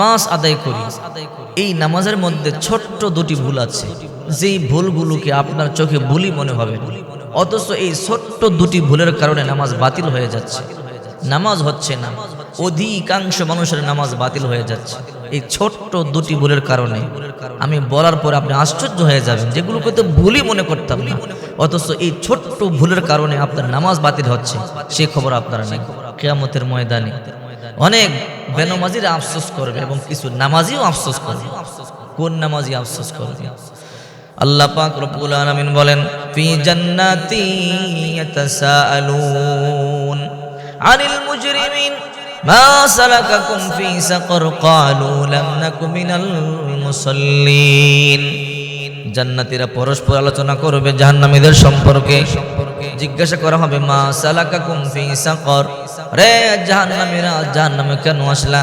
নামাজ আদায় করি। এই নামাজের মধ্যে ছোট্ট দুটি ভুল আছে। যেই ভুলগুলোকে আপনার চোখে ভুলই মনে হবে। অথচ এই ছোট্ট দুটি ভুলের কারণে নামাজ বাতিল হয়ে যাচ্ছে। নামাজ হচ্ছে না। অধিকাংশ মানুষের নামাজ বাতিল হয়ে যাচ্ছে। এই ছোট্ট দুটি ভুলের কারণে আমি বলার পর আপনি আশ্চর্য হয়ে যাবেন, যেগুলোকে তো ভুলই মনে করতাম না। অথচ এই ছোট্ট ভুলের কারণে আপনার নামাজ বাতিল হচ্ছে, সে খবর আপনারা নেই। কেয়ামতের ময়দানে অনেক বেনমাজিরা আফসোস করবে এবং কিছু নামাজিও আফসোস করবে। কোন নামাজি আফসোস করবে? আল্লাহ পাক রব্বুল আলামিন বলেন, ফি জান্নাতি ইয়াতাসাআলুন আনিল মুজরিমিন, মা সালাকাকুম ফি সাকর, ক্বালু লাম নাকু মিনাল মুসাল্লিন। জান্নাতীরা পরস্পর আলোচনা করবে জাহান্নামীদের সম্পর্কে। জিজ্ঞাসা করা হবে, মা সালাকা কুমফি সাকর? রে জাহান্নামীরা, জাহান্নামে কেন আসলা?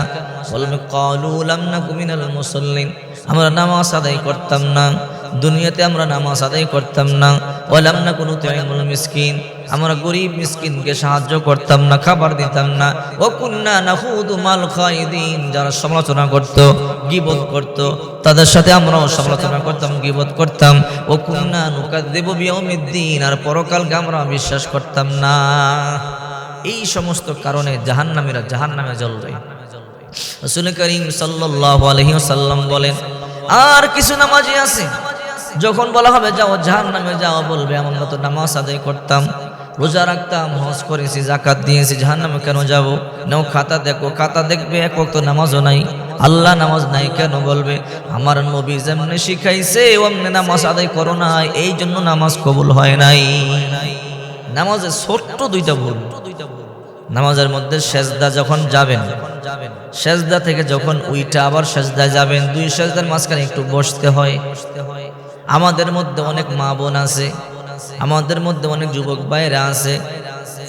বলবে ক্বালু লাম কুমিনাল মিনাল মুসাল্লিন। আমরা নামাজ আদায় করতাম না। দুনিয়াতে আমরা নামাজ আদায় করতাম না। ওলাম না কোনো তেমন মিসকিন। আমরা গরিব মিসকিনকে সাহায্য করতাম না, খাবার দিতাম না। ও কুন্না না হুদু মাল খাইদিন, যারা সমালোচনা করত, গিবত করত, তাদের সাথে আমরাও সমালোচনা করতাম, গিবত করতাম। ও কুন্না নুকা দেব বিয়মিদ্দিন আর পরকালকে আমরা বিশ্বাস করতাম না। এই সমস্ত কারণে জাহান্নামীরা জাহান্নামে জ্বলবে। রসুল করিম সাল্লাল্লাহু আলাইহি ওয়াসাল্লাম বলেন, আর কিছু নামাজি আছে? যখন বলা হবে যাও জাহান নামে যাও বলবে আমরা মতো নামাজ আদায় করতাম। রোজা রাখতাম, হজ করেছি জাকাত দিয়েছি জাহান নামে কেন যাব? নাও, খাতা দেখো, খাতা দেখবে, এক তো নামাজও নাই। আল্লাহ নামাজ নাই কেন বলবে? আমার নবী যেমনি শিখাইছে, অমনি নামাজ আদায় করো না এই জন্য নামাজ কবুল হয় নাই। নামাজে ছোট্ট দুইটা ভুল। নামাজের মধ্যে সেজদা যখন যাবেন, সেজদা থেকে যখন উইটা আবার সেজদা যাবেন, দুই সেজদার মাঝখানে একটু বসতে হয় বসতে হয়। আমাদের মধ্যে অনেক মা বোন আছে, আমাদের মধ্যে অনেক যুবক ভাইরা আছে।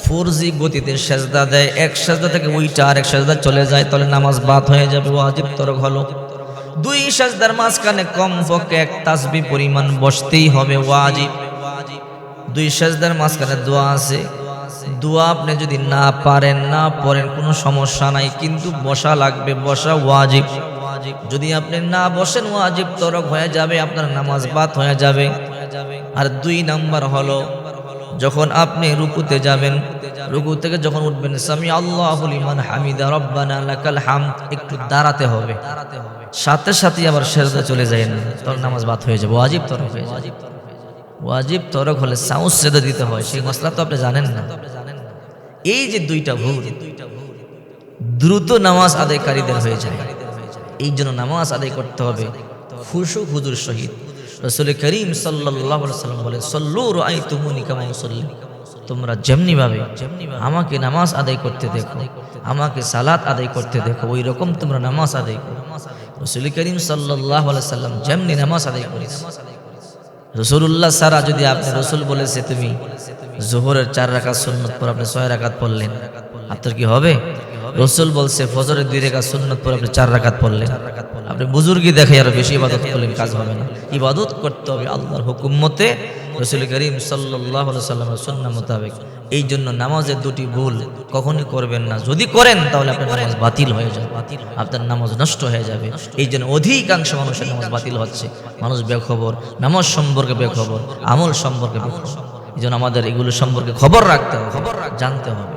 ফোর জি গতিতে সেজদা দেয়, এক সেজদা থেকে উইটা আর এক সেজদা চলে যায়, তাহলে নামাজ বাদ হয়ে যাবে, ওয়াজিব তরক হলো। দুই সেজদার মাঝখানে কম পক্ষে এক তাসবি পরিমাণ বসতেই হবে, ওয়াজিব। দুই সেজদার মাঝখানে দোয়া আছে। দোয়া আপনি যদি না পারেন, না পড়েন, কোনো সমস্যা নাই, কিন্তু বসা লাগবে, বসা ওয়াজিব। যদি আপনি না বসেন ওয়াজিব তরক হয়ে যাবে, আপনার নামাজ বাদ হয়ে যাবে। আর দুই নাম্বার হলো, যখন আপনি রুকুতে যাবেন, রুকু থেকে যখন উঠবেন, সামি আল্লাহ লিমান হামিদা, রব্বানা লাকাল হামদ একটু দাঁড়াতে হবে। সাথে সাথে আবার সেজদা চলে যায় না তখন নামাজ বাদ হয়ে যাবে, ওয়াজিব তরক হয়ে যাবে। ওয়াজিব তরক হলে সাউস সেদা দিতে হয়, সেই মশলা তো আপনি জানেন না। এই যে দুইটা ভুল, দ্রুত নামাজ আদায়কারীদের হয়ে যায়। এই জন্য নামাজ আদায় করতে হবে। খুশু হুজুর শহীদ। রসুল করিম সাল্লাহ সাল্লাম বলে সল্লুর আই তুমুনি কামা মুসল্লি তোমরা যেমনি ভাবে আমাকে নামাজ আদায় করতে দেখো, আমাকে সালাত আদায় করতে দেখো ওই রকম তোমরা নামাজ আদায় করো। রসুল করিম সাল্লাহ সাল্লাম যেমনি নামাজ আদায় করিস রসুল্লাহ সারা যদি আপনি রসুল বলেছে তুমি, জোহরের চার রাকাত সুন্নত পর আপনি ছয় রাকাত পড়লেন, আপনার কি হবে? রসুল বলছে, ফজরের দুই রেখা সুন্নত পরে আপনি চার রাকাত পড়লেন। আপনি বুজুর্গি দেখে আরও বেশি ইবাদত করলেন, কাজ হবে না। ইবাদত করতে হবে আল্লাহর হুকুম মতে, রসুল করিম সাল্লাহ সাল্লামের সন্না মোতাবেক। এই জন্য নামাজের দুটি ভুল কখনই করবেন না। যদি করেন, তাহলে আপনার নামাজ বাতিল হয়ে যাবে। বাতিল আপনার নামাজ নষ্ট হয়ে যাবে। এই জন্য অধিকাংশ মানুষের নামাজ বাতিল হচ্ছে। মানুষ বেখবর, নামাজ সম্পর্কে বেখবর, আমল সম্পর্কে বেখবর। এই জন্য আমাদের এগুলো সম্পর্কে খবর রাখতে হবে খবর জানতে হবে।